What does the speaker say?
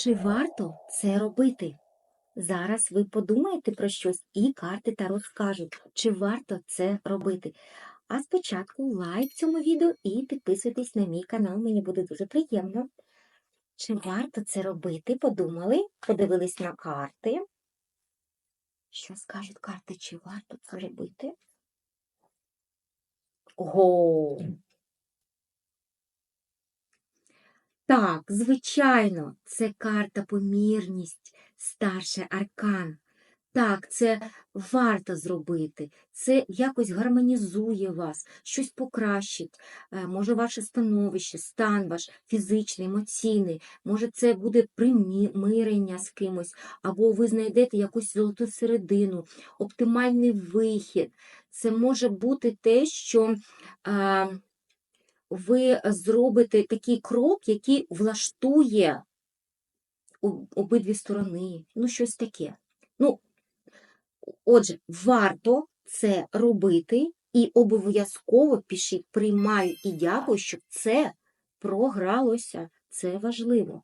Чи варто це робити? Зараз ви подумаєте про щось і карти та розкажуть, чи варто це робити. А спочатку лайк цьому відео і підписуйтесь на мій канал, мені буде дуже приємно. Чи варто це робити? Подумали, подивились на карти. Що скажуть карти, чи варто це робити? Ого! Так, звичайно, це карта помірність, старший аркан. Так, це варто зробити. Це якось гармонізує вас, щось покращить. Е, Може, ваше становище, стан ваш фізичний, емоційний. Може, це буде примирення з кимось, або ви знайдете якусь золоту середину, оптимальний вихід. Це може бути те, що. е, ви зробите такий крок, який влаштує обидві сторони, ну щось таке. Ну, отже, варто це робити і обов'язково пишіть приймаю і дякую, щоб це програлося. Це важливо.